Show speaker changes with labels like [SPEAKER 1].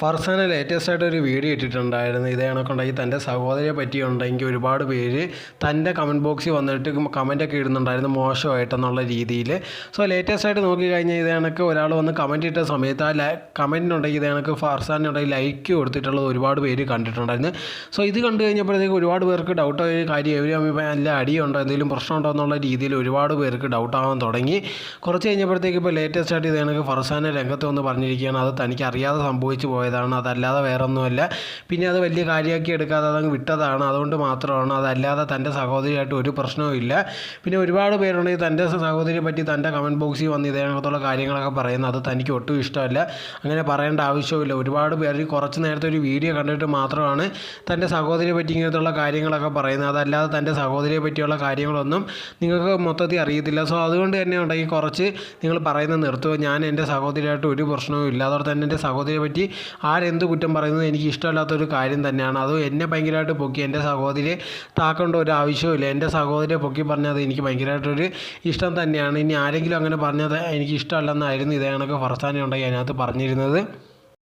[SPEAKER 1] Farsana latest ആയിട്ട് ഒരു video ഇട്ടിട്ടുണ്ടായിരുന്നു. ഇതേ കണക്കുണ്ടെങ്കിൽ തന്റെ സഹോദരിയെ പറ്റിയുണ്ടെങ്കിൽ ഒരുപാട് പേര് തന്റെ കമന്റ് ബോക്സിൽ വന്നിട്ട് കമന്റൊക്കെ ഇടുന്നുണ്ടായിരുന്നു മോശമായിട്ടെന്നുള്ള രീതിയിൽ. സോ ലേറ്റസ്റ്റ് ആയിട്ട് നോക്കിക്കഴിഞ്ഞാൽ ഇതേ കണക്ക് ഒരാൾ വന്ന് കമന്റ് ഇട്ട സമയത്ത് ആ കമന്റിനുണ്ടെങ്കിൽ ഇതേ കണക്ക് ഫർസാനുണ്ടെങ്കിൽ ലൈക്ക് കൊടുത്തിട്ടുള്ളത് ഒരുപാട് പേര് കണ്ടിട്ടുണ്ടായിരുന്നു. സോ ഇത് കണ്ടു കഴിഞ്ഞപ്പോഴത്തേക്ക് ഒരുപാട് പേർക്ക് ഡൗട്ട് ആയ കാര്യം ഇവർ തമ്മിൽ നല്ല അടിയുണ്ടോ എന്തെങ്കിലും പ്രശ്നമുണ്ടോ എന്നുള്ള രീതിയിൽ ഒരുപാട് പേർക്ക് ഡൗട്ട് ആവാൻ തുടങ്ങി. കുറച്ച് കഴിഞ്ഞപ്പോഴത്തേക്ക് ഇപ്പോൾ ലേറ്റസ്റ്റ് ആയിട്ട് ഇത് കണക്ക് ഫർസാനെ രംഗത്ത് വന്ന് പറഞ്ഞിരിക്കുകയാണ്. അത് തനിക്ക് അറിയാതെ സംഭവിച്ചു പോയതാണ്. അതല്ലാതെ വേറൊന്നുമല്ല. പിന്നെ അത് വലിയ കാര്യമാക്കി എടുക്കാതെ അതങ്ങ് വിട്ടതാണ്. അതുകൊണ്ട് മാത്രമാണ് അതല്ലാതെ തന്റെ സഹോദരിയായിട്ട് ഒരു പ്രശ്നവും ഇല്ല. പിന്നെ ഒരുപാട് പേരുണ്ടെങ്കിൽ തന്റെ സഹോദരിയെ പറ്റി തന്റെ കമന്റ് ബോക്സിൽ വന്ന് ഇതേകണത്തുള്ള കാര്യങ്ങളൊക്കെ പറയുന്നത്. അത് തനിക്ക് ഒട്ടും ഇഷ്ടമല്ല. അങ്ങനെ പറയേണ്ട ആവശ്യമില്ല ഒരുപാട് പേർ കുറച്ച് നേരത്തെ ഒരു വീഡിയോ കണ്ടിട്ട് മാത്രമാണ് തന്റെ സഹോദരിയെ പറ്റി ഇങ്ങനത്തുള്ള കാര്യങ്ങളൊക്കെ പറയുന്നത്. അതല്ലാതെ തന്റെ സഹോദരിയെ പറ്റിയുള്ള കാര്യങ്ങളൊന്നും നിങ്ങൾക്ക് മൊത്തത്തിൽ അറിയത്തില്ല. സോ അതുകൊണ്ട് തന്നെ ഉണ്ടെങ്കിൽ കുറച്ച് നിങ്ങൾ പറയുന്നത് നിർത്തുക. ഞാൻ എന്റെ സഹോദരിയായിട്ട് ഒരു പ്രശ്നവും ഇല്ല. അതോടെ തന്നെ എന്റെ സഹോദരിയെ പറ്റി ആരെന്ത് കുറ്റം പറയുന്നത് എനിക്ക് ഇഷ്ടമല്ലാത്തൊരു കാര്യം തന്നെയാണ്. അത് എന്നെ ഭയങ്കരമായിട്ട് പൊക്കി എന്റെ സഹോദരിയെ താക്കേണ്ട ഒരു ആവശ്യമില്ല എന്റെ സഹോദരിയെ പൊക്കി പറഞ്ഞത് എനിക്ക് ഭയങ്കരമായിട്ടൊരു ഇഷ്ടം തന്നെയാണ്. ഇനി ആരെങ്കിലും അങ്ങനെ പറഞ്ഞത് എനിക്ക് ഇഷ്ടമല്ലെന്നായിരുന്നു ഇതേ കണക്ക് ഫർസാനെ അതിനകത്ത് പറഞ്ഞിരുന്നത്.